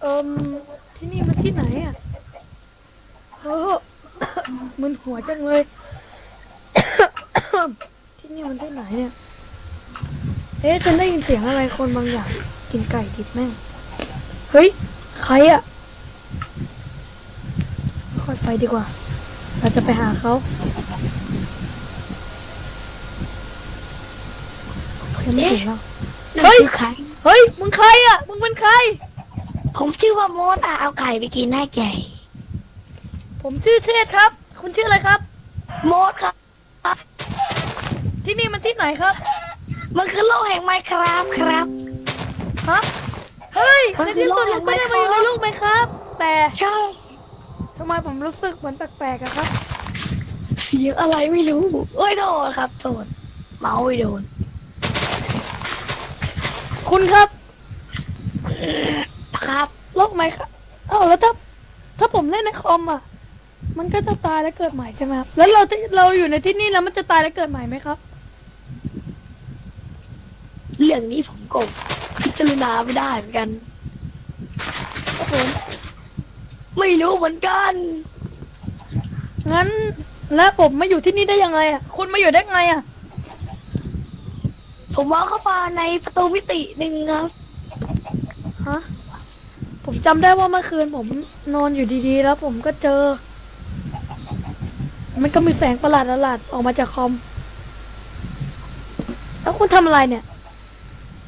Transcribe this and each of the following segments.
เอิมที่นี่มันที่ไหนอะเออมึนหัวจังเลย ที่นี่มันที่ไหนเนี่ย เอ๊ะฉันได้ยินเสียงอะไรคนบางอย่าง กินไก่ดิบแม่ง เฮ้ย ใครอะค่อยไปดีกว่า เราจะไปหาเขาเขายังไม่ถึงเรานั่นเฮ้ยคือใคร เฮ้ย มึงใครอะ มึงเป็นใคร ผมชื่อว่าโมดอะเอาไก่ไปกินให้ไก่ผมชื่อเชษฐ์ครับ คุณชื่ออะไรครับโมดครับ ที่นี่มันที่ไหนครับ มันคือโลกแห่งไมครับครับ ฮะ เฮ้ยมันในคือที่สุดโลกแห่เรางก็ได้มาอยู่ใน Minecraft โลกไหมครับ แต่ใช่ ทำไมผมรู้สึกเหมือนแปลกๆอะครับ เสียงอะไรไม่รู้โอ้ยโดนครับโดนเมาไม่โดน คุณครับ ครับโลกไหมครับเอ้าแล้วถ้าถ้าผมเล่นในคอมอะ มันก็จะตายแล้วเกิดใหม่ใช่ไหมครับ แล้วเราจะเราอยู่ในที่นี่แล้วมันจะตายแล้วเกิดใหม่ไหมครับ เรื่องนี้ผมก็พิจารณาไม่ได้เหมือนกันครับผมไม่รู้เหมือนกัน งั้นแล้วผมมาอยู่ที่นี่ได้ยังไงอะ คุณมาอยู่ได้ไงอะ ผมว่าเข้ามาในประตูมิติหนึ่งครับฮะผมจำได้ว่าเมื่อคืนผมนอนอยู่ดีๆ แล้วผมก็เจอ มันก็มีแสงประหลาดประหลาดๆออกมาจากคอม แล้วคุณทำอะไรเนี่ย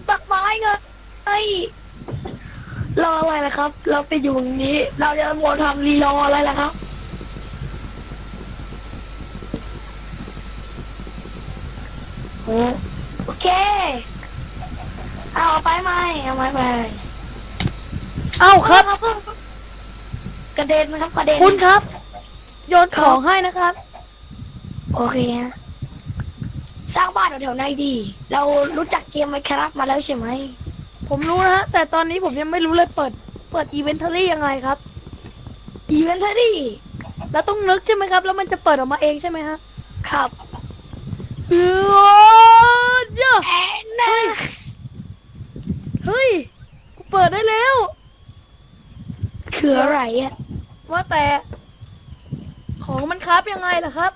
ตักไม้ไงไอ้รออะไรล่ะครับ เราไปอยู่อย่างนี้ เราจะมัวทำรีรออะไรล่ะครับ โอ้โอ เค เอาไปไหมเอาไปไปเอ้าครับเอาครับกระเด็นนะครับกระเด็นคุณครับ โยนของให้นะครับ โอเคฮะสร้างบ้านแถวๆไหนดี เรารู้จักเกมไมครับมาแล้วใช่ไหมผมรู้นะฮะ แต่ตอนนี้ผมยังไม่รู้เลยเปิด เปิดอีเวนทอรี่ยังไงครับ อีเวนต์ดี้แล้วต้องนึกใช่ไหมครับ แล้วมันจะเปิดออกมาเองใช่ไหมฮะ ครับเออเจ้าแอนนาเฮ้ยกูเปิดได้แล้ว คืออะไรอะ ว่าแต่ ของมันครับยังไงล่ะครับ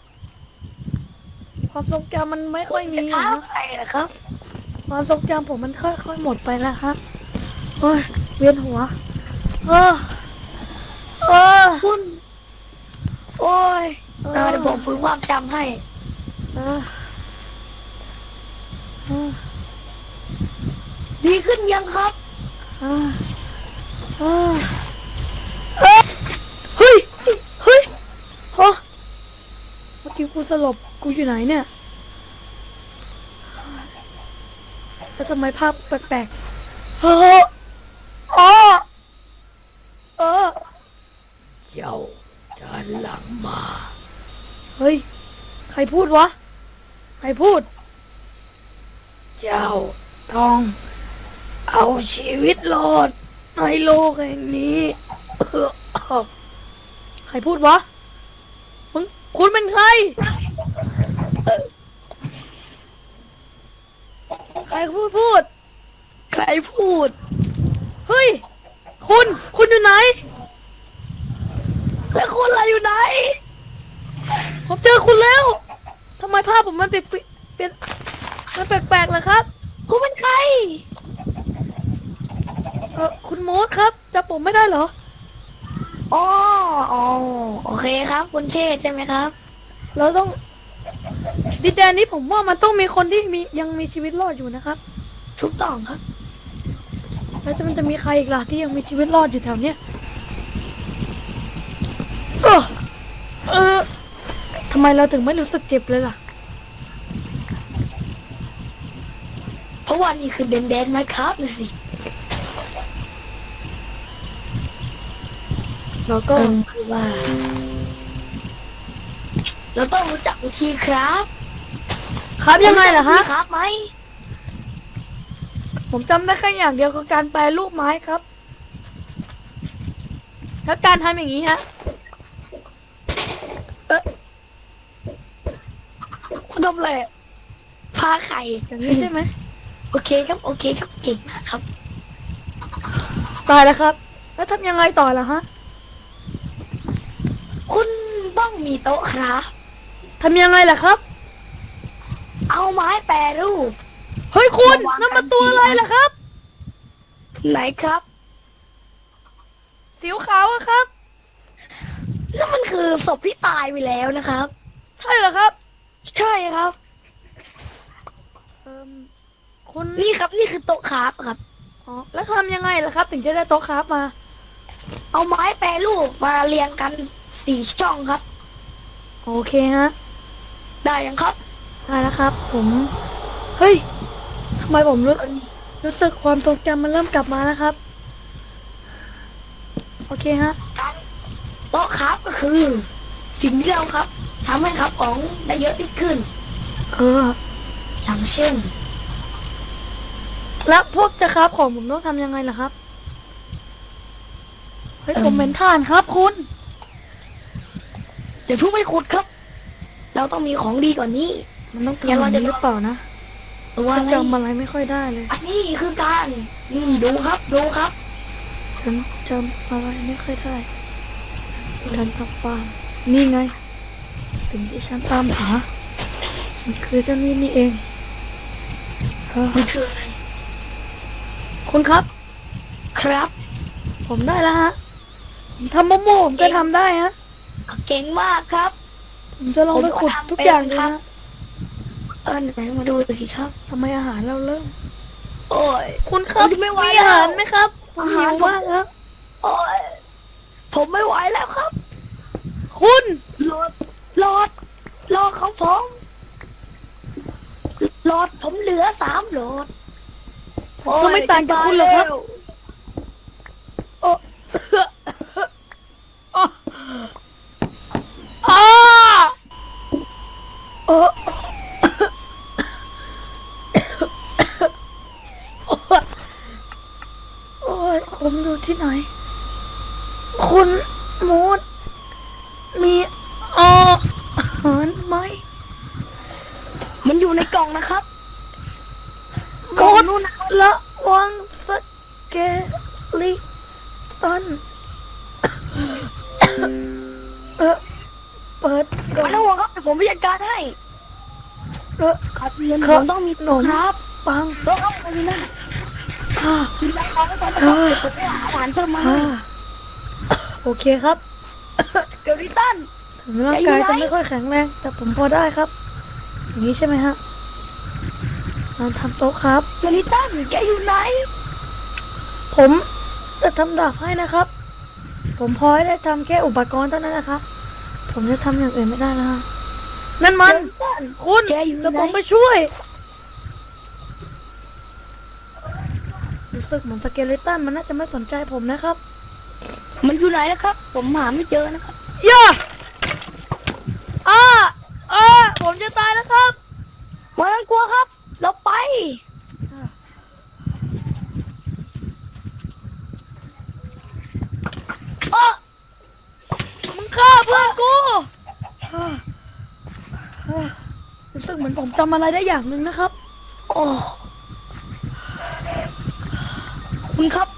ความทรงจำมันไม่ค่อยมีจะนะท้าอะไรนะครับความทรงจำผมมันค่อยๆหมดไปแล้วครับโอ้ยเวียนหัว เออเออคุณโอ้ยเออเออเดี๋ยวผมฟื้นความจำให้ เออเออ ดีขึ้นยังครับเฮ้ย เฮ้ย เฮ้ยฮะเมื่อกี้กูสลบ กูอยู่ไหนเนี่ย แล้วทำไมภาพแปลกๆเฮ้ออ๋อเออเจ้าจะหลังมา เฮ้ย ใครพูดวะ ใครพูด ต้อง เอาชีวิตรอดในโลกแห่งนี้เออใครพูดวะมึงคุณเป็นใคร ใครพูดพูด ใครพูด เฮ้ย คุณ คุณอยู่ไหน แล้วคนอะไรอยู่ไหน ผมเจอคุณแล้ว ทำไมภาพผมมันเปลี่ยนเปลี่ยนมันแปลกๆล่ะครับ คุณเป็นใคร เออคุณโมดครับจำผมไม่ได้เหรอ อ๋ออ๋อโอเคครับ คุณเชษฐ์ใช่ไหมครับ เราต้อง ดินแดนนี้ผมว่ามันต้องมีคนที่มียังมีชีวิตรอดอยู่นะครับ ถูกต้องครับ แล้วจะมันจะมีใครอีกล่ะที่ยังมีชีวิตรอดอยู่แถวเนี้ยเออเออทำไมเราถึงไม่รู้สึกเจ็บเลยล่ะ เพ ราะว่านี่คือเดนเดนไหมครับนะสิแล้วก็ก็คือว่า เราต้องรู้จักวิธีครับ ครับยังไงล่ะฮะรู้จักวิธีครับไหมผมจำได้แค่อย่างเดียวคือการแปลรูปไม้ครับ แล้วการทำอย่างนี้ฮะคุณทำอะไรอะพาไข่อย่างนี้ใช่ไหมโอเคครับโอเคครับเก่งมากครับตายแล้วครับ แล้วทำยังไงต่อล่ะฮะคุณต้องมีโต๊ะครับทำยังไงล่ะครับ เอาไม้แปรรูป เฮ้ยคุณมาวางนั่นมันตัวอะไรล่ะครับไหนครับสิวขาวอะครับ นั่นมันคือศพที่ตายไปแล้วนะครับ ใช่เหรอครับ ใช่ครับเอิ่ม คุณนี่ครับนี่คือโต๊ะครับครับอ๋อแล้วทำยังไงล่ะครับ ถึงจะได้โต๊ะครับมา เอาไม้แปรรูปมาเรียงกันสี่ช่องครับ โอเคฮะได้ยังครับได้แล้วครับ ผม เฮ้ยทำไมผมรู้รู้สึกความทรงจำมันเริ่มกลับมานะครับ โอเคฮะโต๊ะครับก็คือ สิ่งที่เราครับทำให้ครับของได้เยอะที่ขึ้น เอออย่างเช่น แล้วพวกจะครับของผมต้องทำยังไงล่ะครับ เฮ้ยเอิ่มผมเป็นท่านครับคุณเดี๋ยวเพิ่งไม่ขุดครับ เราต้องมีของดีกว่านี้ มันต้องงั้ทำนอเราย่างจะนี้หรือเปล่านะตัวอะไรจำอะไรไม่ค่อยได้เลย อันนี้คือการนี่ดูครับดูครับฉันจำอะไรไม่ค่อยได้การทำฟาร์มนี่ไงสิ่งที่ฉันตามหามันคือเจ้านี่นี่เองเออมันคืออะไร คุณครับ ครับ ผมได้แล้วฮะผมทำโมโม่ผมก็ทำได้ฮะ เก่งมากครับ ผมจะลองไปขุดผมก็ทำทุกอย่างเป็นดูครับนะเออไหนมาดูสิครับ ทำไมอาหารเราเริ่ม โอ้ย คุณครับผมไม่ไหวมีอาหารแล้วไหมครับผมอาหิหารวมากครับ โอ้ย ผมไม่ไหวแล้วครับ คุณโหลดโหลดโหลดของผมโหลดผมเหลือสามโหลดผม ก็ไม่ต่างจากคุณหรอกครับ โอ้อ้าเออโอ้ยผมอยู่ที่ไหน ดการให้เออครับเรียนคผรับมต้องมีขนมครับปังโต๊ะครับตรงนี้นะอ่ากินแล้วนอนแล้วก่อนนะครับเดี๋ยวผมไปหาอาหารเพิ่มมาอ่าโอเคครับเกลลิตันถึงร่างกายใจจะอยู่ไหนไม่ค่อยแข็งแรงแต่ผมพอได้ครับ อย่างนี้ใช่ไหมฮะเราทำโต๊ะครับเกลลิตันแกอยู่ไหนผมจะทำดาบให้นะครับ ผมพอให้ได้ทำแค่อุปกรณ์เท่านั้นนะครับ ผมจะทำอย่างอื่นไม่ได้แล้วฮะ นั่นมันเกลลิตัน คุณแกอยู่เดี๋ยวไหนผมไปช่วย รู้สึกเหมือนสเกเลตันมันน่าจะไม่สนใจผมนะครับมันอยู่ไหนนะครับ ผมหาไม่เจอนะครับย่าอ้าอ้าผมจะตายแล้วครับวันนั้นกลัวครับ เราไป เออมึงฆ่าเพื่อนกูอ่าอ่ารู้ สึกเหมือนผมจำอะไรได้อย่างหนึ่งนะครับ โอ้คุณครับ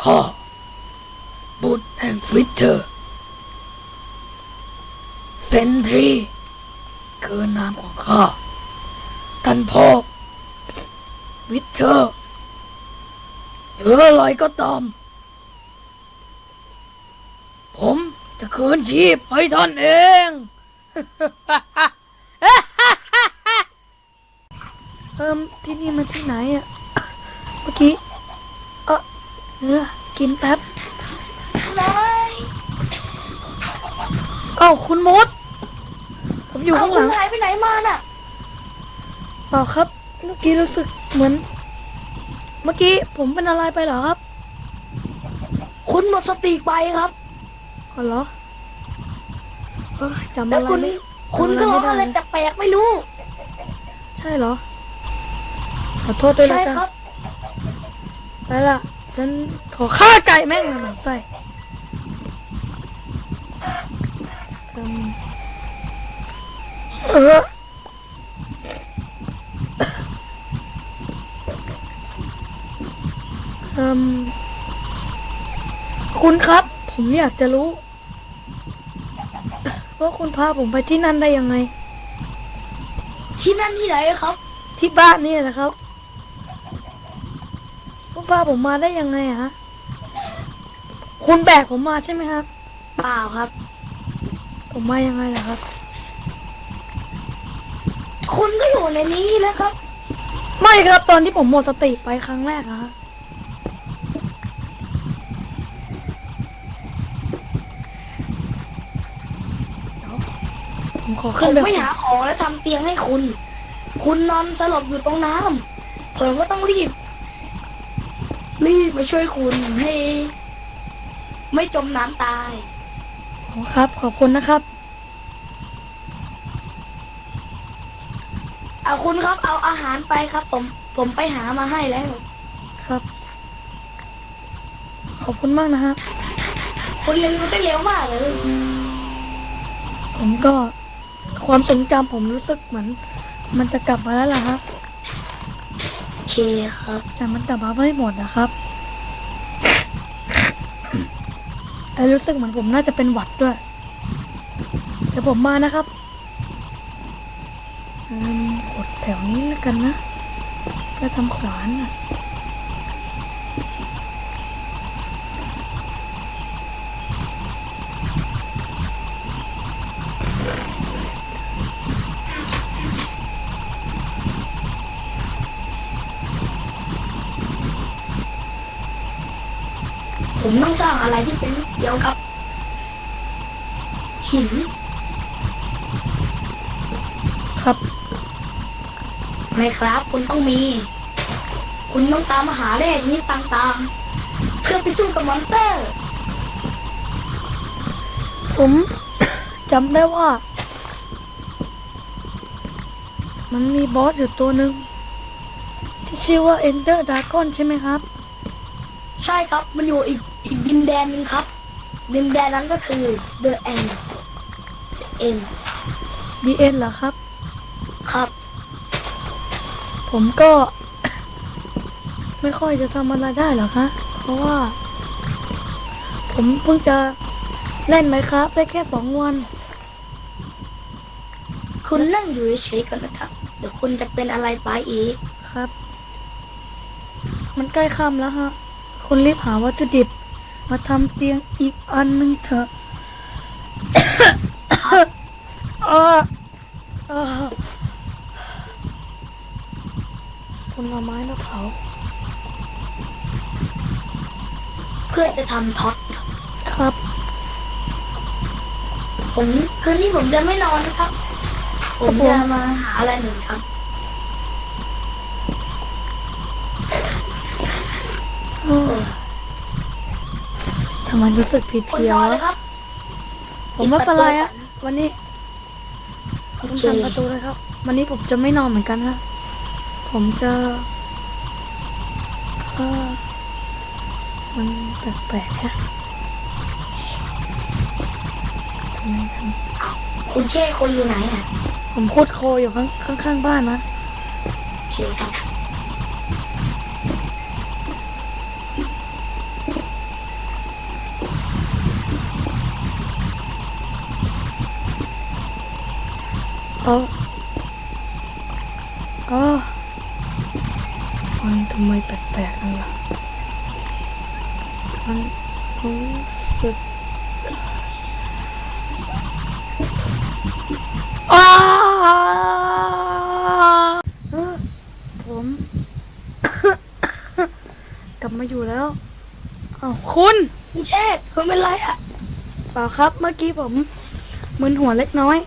ข้าบุตรแห่งฟิตเตอร์ เซนทรีคือนามของข้า ท่านพ่อวิเทอร์หรืออะไรก็ตาม ผมจะคืนชีพให้ท่านเอง เอิมที่นี่มันที่ไหนอะ กี้เออเนื้อกินแป๊บไหนเอ้าคุณมด ผมอยู่เอาข้างหคุลัณงหายไปไหนมาน่ะเปล่าครับ เมื่อกี้รู้สึกเหมือน เมื่อกี้ผมเป็นอะไรไปเหรอครับ คุณหมดสติไปครับ อ๋อเหรอเอ้ยจำแล้อะวไรคุณ ไม่คุณก็จำร้องอะอะไรไรไม่ได้แปลกๆไม่รู้ใช่เหรอ ขอโทษด้วยนะใช่กัน ครับ ไปละฉันขอฆ่าไก่แม่งหน่อยใส่เอิ่มเออเอิ่มคุณครับ ผมอยากจะรู้ ว่าคุณพาผมไปที่นั่นได้ยังไง ที่นั่นที่ไหนครับ ที่บ้านนี่แหละครับ คุณพาผมมาได้ยังไงอะฮะ คุณแบกผมมาใช่ไหมครับ เปล่าครับ ผมมายังไงล่ะครับ คุณก็อยู่ในนี้แล้วครับ ไม่ครับตอนที่ผมหมดสติไปครั้งแรกอะฮะเดี๋ยวผมขอผขึ้นมไปไม่หาของแล้วทำเตียงให้คุณ คุณนอนสลบอยู่ตรงน้ำผมก็ต้องรีบ รีบมาช่วยคุณให้ ไม่จมน้ำตายอ๋อครับ ขอบคุณนะครับ เอาคุณครับ เอาอาหารไปครับ ผมผมไปหามาให้แล้ว ครับ ขอบคุณมากนะฮะคุณเร็วได้เร็วมากเลย ผมก็ความทรงจำผมรู้สึกเหมือน มันจะกลับมาแล้วล่ะฮะโอเคครับ แต่มันกลับมาไม่หมดนะครับไอรู้สึกเหมือนผมน่าจะเป็นหวัดด้วย เดี๋ยวผมมานะครับอืมกดแถวนี้แล้วกันนะ ก็ทำขวานอะ ผมต้องสร้างอะไรที่เป็นเกี่ยวกับ หิน ครับไหมครับคุณต้องมี คุณต้องตามหาแร่ชนิดต่างๆ เพื่อไปสู้กับมอนสเตอร์ ผมจำได้ว่า มันมีบอสอยู่ตัวหนึ่งที่ชื่อว่า Ender Dragon ใช่ไหมครับ ใช่ครับ มันอยู่อีกอีกดิ นแดนหนึงครับ ดินแดนนั้นก็คือ The End The End DN เหรอครับ ครับ ผมก็ ไม่ค่อยจะทำอะไรได้หรอกฮะเพราะว่า ผมเพิ่งจะเล่นไหมครับ ได้แค่สองวัน คุณนั่งอยู่เฉยๆก่อนนะครับ เดี๋ยวคุณจะเป็นอะไรไปอีก ครับ มันใกล้ค่ำแล้วฮะ คุณรีบหาวัตถุดิบ มาทำเตียงอีกอันหนึ่งเถอะออเออคุณเอาไม้มาเผาเพื่อจะทำท็อตครับครับ ผมคืนนี้ผมจะไม่นอนนะครับ ผมจะมาหาอะไรหนึ่งครับเออำไมรู้สึกผิดคุณเพียนวอนเลยครับ ผมไม่เป็นไรอะวันนี้โอคุณเค ทำประตูเลยครับ วันนี้ผมจะไม่นอนเหมือนกันฮะผมจะเออมันแปลกๆฮะทำไมทำ คุณเช่คุณอยู่ไหนอะผมคุดโคอยู่ข้างข้างข้างบ้านนะ โอเคครับ เออเออมันทำไมแปลกๆนั่นล่ะมันรู้สึกอ้าเออผมกลับมาอยู่แล้วอ้าวคุณคุณเช่คุณเป็นไรอะเปล่าครับ เมื่อกี้ผมมึนหัวเล็กน้อย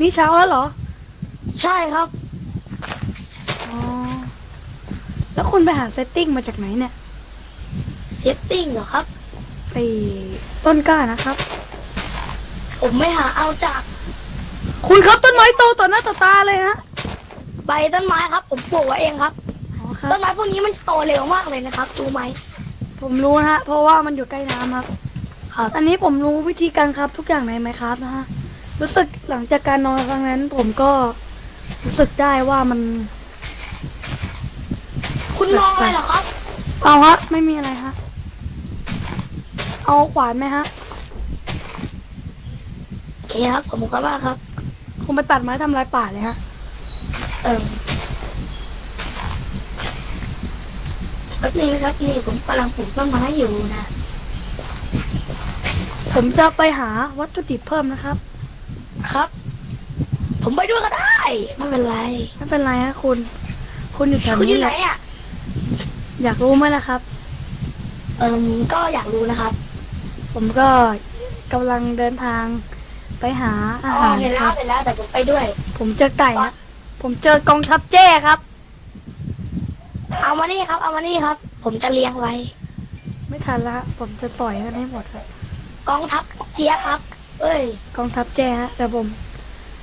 นี่เช้าแล้วเหรอ ใช่ครับอ๋อแล้วคุณไปหาเซตติ้งมาจากไหนเนี่ยเซตติ้งเหรอครับ ไอ้ต้นกล้านะครับผผมไม่หาเอาจากคุณครับต้นไม้โตต่อหน้าต่อตาเลยฮะใบต้นไม้ครับ ผมปลูกไว้เองครับ อ๋อครับ ต้นไม้พวกนี้มันโตเร็วมากเลยนะครับรู้ไหม ผมรู้นะฮะเพราะว่ามันอยู่ใกล้น้ำครับ ครับ อันนี้ผมรู้วิธีการครับทุกอย่างในไมครับนะฮะรู้สึกหลังจากการนอนครั้งนั้น ผมก็ รู้สึกได้ว่ามัน คุณมองอะไรเหรอครับ เอาฮะ ไม่มีอะไรฮะ เอาขวานไหมฮะโอเคครับผมก็ว่าครับ คุณไปตัดไม้ทำลายป่าเลยฮะ เออแป๊บนึงนะครับนี่ผมกำลังปลูกต้นไม้อยู่นะผมจะไปหาวัตถุดิบเพิ่มนะครับ ครับ ผมไปด้วยก็ได้ไม่เป็นไรไม่เป็นไรฮะคุณ คุณอยู่แถวคุณอนี้ยู่แหไหนละอะอยากรู้ไหมล่ะครับ เอิมก็อยากรู้นะครับผมก็กำลังเดินทางไปหาอาอ๋อหารเห็นคแล้รัวบ เห็นแล้วแต่ผมไปด้วย ผมเจอไก่ฮะผมเจอกองทัพแจ้ครับ เอามานี่ครับ เอามานี่ครับ ผมจะเลี้ยงไว้ ไม่ทันละผมจะสอยกันให้หมดครับ กองทัพเจี๊ยบครับ เอ้ย กองทัพแจ้ฮะเดี๋ยวผม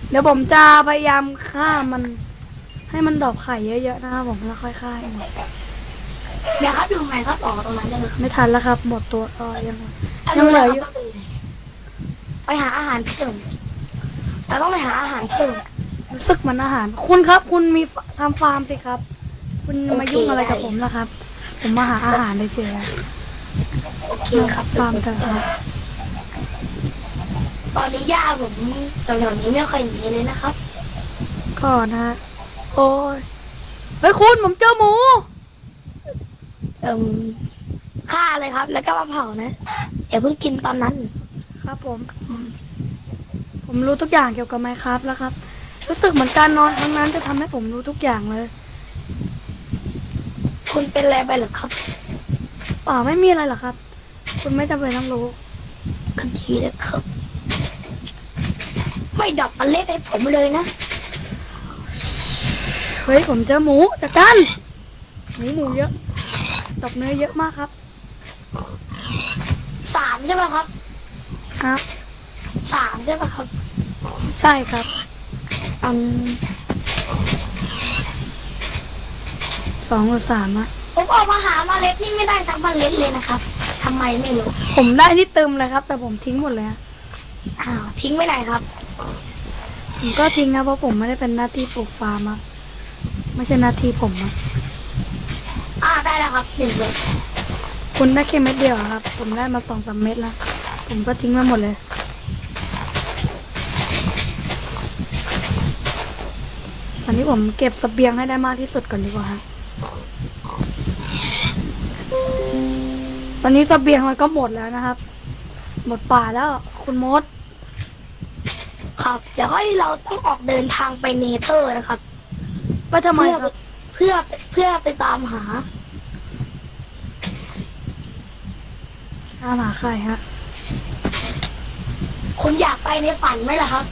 เดี๋ยวผมจะพยายามฆ่ามัน ให้มันดอกไข่เยอะๆนะครับผมแล้วค่อยฆ่าให้หมดเดี๋ยวครับอยู่ไหนครับออกตรงนั้นได้เลยไม่ทันแล้วครับ หมดตัวก็ยังอันยังนี้เหลือนะอยู่ครับไปหาอาหารเพิ่มเราต้องไปหาอาหารเพิ่มรู้สึกเหมันอาหาร คุณครับ คุณมีฟทำฟาร์มสิครับ คุณโอเคมายุ่งอะไรกับได้ผมล่ะครับ ผมมาหาอาหารเฉยๆอะโอเคครับฟาร์มเถอะครับ ตอนนี้ย่าผมแถวๆนี้ไม่ค่อยมีเลยนะครับก่อนนะฮะโอ้ยเฮ้ยคุณผมเจอหมู เอิ่มฆ่าเลยครับ แล้วก็มาเผานะอย่าเพิ่งกินตอนนั้น ครับผม ผมรู้ทุกอย่างเกี่ยวกับไมครับแล้วครับ รู้สึกเหมือนการนอนครั้งนั้นจะทำให้ผมรู้ทุกอย่างเลย คุณเป็นอะไรไปเหรอครับเปล่าไม่มีอะไรหรอกครับ คุณไม่จำเป็นต้องรู้กันทีเลยครับ ไม่ดอกมันเล็กให้ผมเลยนะ เฮ้ยผมเจอหมูจัดการหมูหมูเยอะดอกเนื้อเยอะมากครับ สามใช่ไหมครับ ครับ สามใช่ไหมครับ ใช่ครับอืมสองหรือสามอะผมออกมาหาเมาเล็ดนี่ไม่ได้สักเมาเล็ดเลยนะครับทำไมไม่รู้ ผมได้นี่เติมเลยครับ แต่ผมทิ้งหมดเลยอะอ้าวทิ้งไว้ไหนครับ ผมก็ทิ้งนะเพราะผมไม่ได้เป็นหน้าที่ปลูกฟาร์มอะไม่ใช่หน้าที่ผมอะอ่าได้แล้วครับหนึ่งเลยคุณได้แค่เม็ดเดียวอะครับ ผมได้มาสองสามเม็ดแล้วผมก็ทิ้งมาหมดเลย ตอนนี้ผมเก็บเสบียงให้ได้มากที่สุดก่อนดีกว่าฮะตอนนี้เสบียงเราก็หมดแล้วนะครับ หมดป่าแล้วคุณมด ครับ เดี๋ยวให้เราต้องออกเดินทางไปเนเธอร์นะครับไปทำไมเพื่อครับเพื่อเพื่อไปตามหา ตามหาใครฮะ คุณอยากไปในฝันไหมล่ะครับ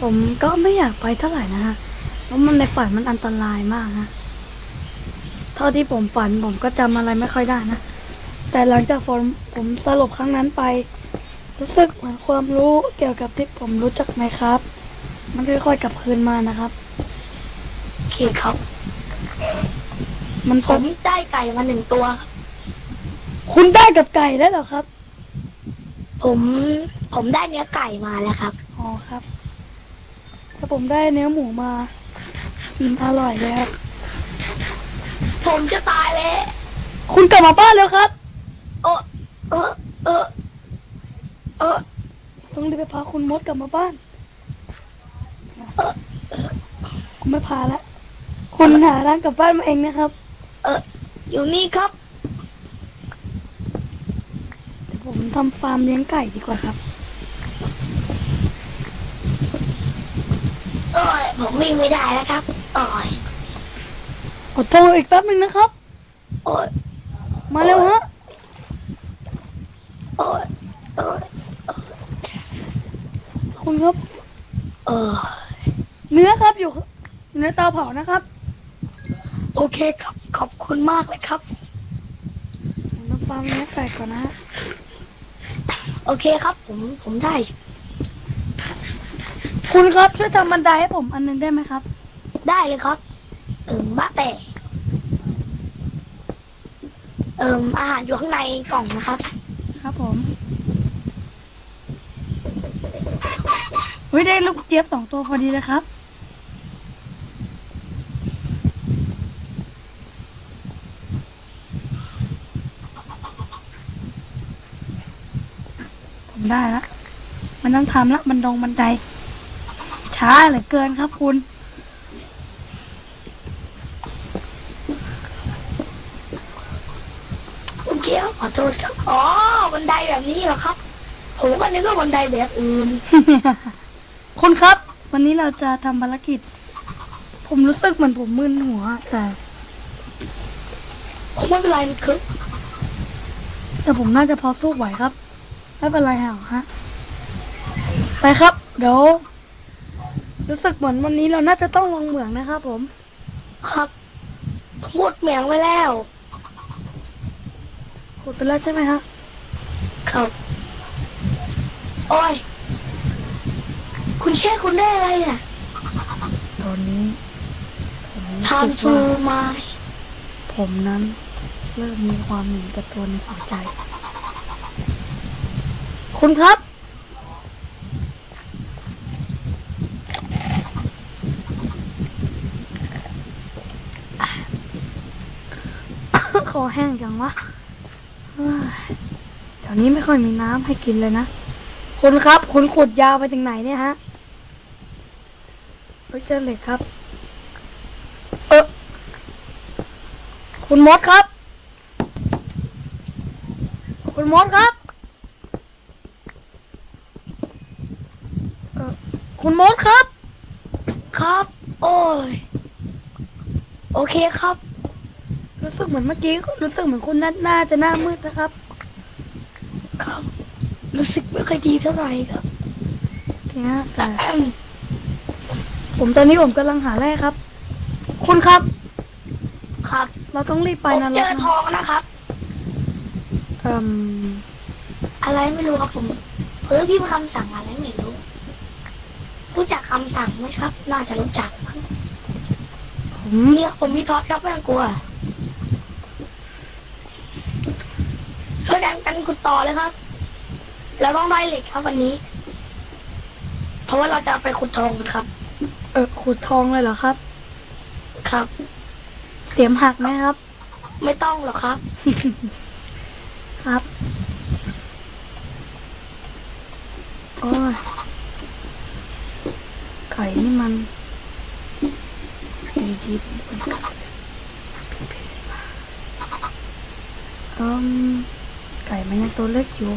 ผมก็ไม่อยากไปเท่าไหร่นะฮะเพราะมันในฝันมันอันตรายมากฮะเท่าที่ผมฝันผมก็จำอะไรไม่ค่อยได้นะ แต่หลังจากผมผมสลบครั้งนั้นไป รู้สึกเหมือนความรู้เกี่ยวกับที่ผมรู้จักไหมครับ มันค่อยๆกลับคืนมานะครับโอเคครับ มันผเป็นมได้ไก่มาหนึ่งตัวคุณได้กับไก่แล้วเหรอครับ ผมผมได้เนื้อไก่มาแล้วครับ อ๋อครับถ้าผมได้เนื้อหมูมาอิ่มอร่อยเลยครับ ผมจะตายแล้วคุณกลับมาบ้านแล้วครับเออเออเออ เออต้องรีบไปพาคุณมดกลับมาบ้านผมไม่พาแล้วคุณหาร้านกลับบ้านมาเองนะครับ เอออยู่นี่ครับเดี๋ยวผมทำฟาร์มเลี้ยงไก่ดีกว่าครับเออผมวิ่งไม่ได้แล้วครับโอ้ยอดทนอีกแป๊บหนึ่งนะครับ โอ้ยมาเร็วฮะ โอ้ยโอ้ย คุณครับ เออ เนื้อครับอยู่อยู่ในเตาเผานะครับ โอเคครับ ขอบคุณมากเลยครับผมทำฟาร์มเลี้ยงไก่ก่อนนะฮะโอเคครับ ผมผมได้ คุณครับช่วยทำบันไดให้ผมอันหนึงได้ไหมครับ ได้เลยครับ เอิมบ้าแต่ เอิมอาหารอยู่ข้างในกล่องนะครับ ครับผม เฮ้ยได้ลูกเจี๊ยบสองตัวพอดีเลยครับผมได้ละมันต้องทำละมันดงบันได ช้าเหลือเกินครับคุณคุณเกียวขอโทษครับ อ๋อบันไดแบบนี้เหรอครับ ผมก็นึกว่าบันไดแบบอื่น คุณครับ วันนี้เราจะทำภารกิจ ผมรู้สึกเหมือนผมมึนหัว แต่ผมไม่เป็นไรนะครับแต่ผมน่าจะพอสู้ไหวครับ ไม่เป็นไรหรอกฮะ ไปครับ เดี๋ยว รู้สึกเหมือนวันนี้เราน่าจะต้องลงเหมืองนะครับผม ครับผมหมดเหมียงไว้แล้วขุดไปแล้วใช่ไหมฮะครับ โอ้ย คุณเชื่อคุณได้อะไรอะตอนนี้ผมรู้ทานสึกชูว่าไม้ผมนั้นเริ่มมีความหนีกับตัวในหัวใจ คุณครับ คอแห้งจังวะเฮ้ยแถวนี้ไม่ค่อยมีน้ำให้กินเลยนะ คุณครับ คุณขุดยาวไปถึงไหนเนี่ยฮะ ไปเจอเหล็กครับ เออคุณมดครับ คุณมดครับเออคุณมดครับ ครับ โอ้ย โอเคครับ รู้สึกเหมือนเมื่อกี้รู้สึกเหมือนคุณน่าน่าจะหน้ามืดนะครับ ครับ รู้สึกไม่ค่อยดีเท่าไหร่ครับเนี่ยแต่ ผมตอนนี้ผมกำลังหาแร่ครับ คุณครับ ครับเราต้องรีบไปผมนะเจรอกนะทองนะครับ เอ่มอะไรไม่รู้ครับผมเพิ่งพิมพ์คำสั่งอะไรไม่รู้ รู้จักคำสั่งไหมครับ น่าจะรู้จักมั้งผมเนี่ยผมมีทอดครับไม่ต้องกลัวเฮ้ยดันกันขุดต่อเลยครับแล้วต้องได้เหล็กครับวันนี้ เพราะว่าเราจะเอาไปขุดทองกันครับ เออขุดทองเลยเหรอครับ ครับ เสียมหักไหมครับ ไม่ต้องหรอกครับ ครับโอ้ยไก่นี่มันดีดีๆเป็นไก่อืมไก่มันยังตัวเล็กอยู่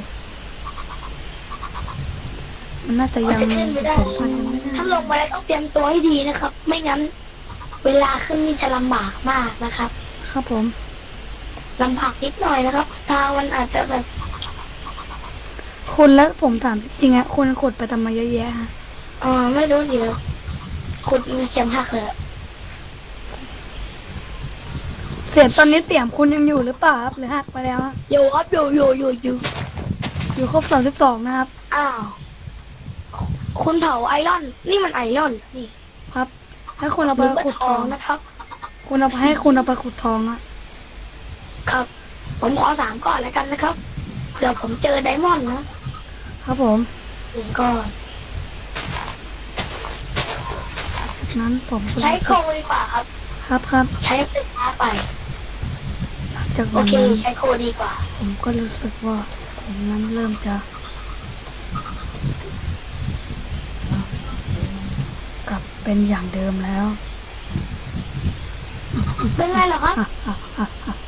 มันน่าจะมันยังจะขึ้นไม่ได้ผสมพันธุ์ยังไม่ได้ถ้าลงไปแล้วต้องเตรียมตัวให้ดีนะครับ ไม่งั้น เวลาขึ้นนี่จะลำบากมากนะครับครับผมลำบากนิดหน่อยนะครับทางมันอาจจะแบบคุณแล้วผมถามจริงๆอะคุณขุดไปทำไมเยอะแยะฮะเออไม่รู้สิแล้วขุดมีเสียมหักเลยอะเสียงตอนนี้เสียงคุณยังอยู่หรือเปล่าครับหรือหักไปแล้วฮะอยู่ครับอยู่อยู่อยู่อยู่อยู่ครบสามสิบสองนะครับ อ้าว คุณเผาไอรอน นี่มันไอรอนนี่ครับ ให้คุณเอาหไปรือว่าขุดททอองงนะครับ คุณเอาไปให้คุณเอาไปขุดทองอะครับ ผมขอสามก้อนแล้วกันนะครับเผื่อผมเจอไดมอนด์นะครับผมหนึ่งก้อนจากนั้นผมก็ใช้รู้โคสึกดีกว่าครับ ครับครับใช้ไฟฟ้าไปจากโอวันเคนั้นใช้โคดีกว่า ผมก็รู้สึกว่าผมนั้นเริ่มจะ กลับ เป็นอย่างเดิมแล้ว เป็นไรเหรอครับอะอะอะอะ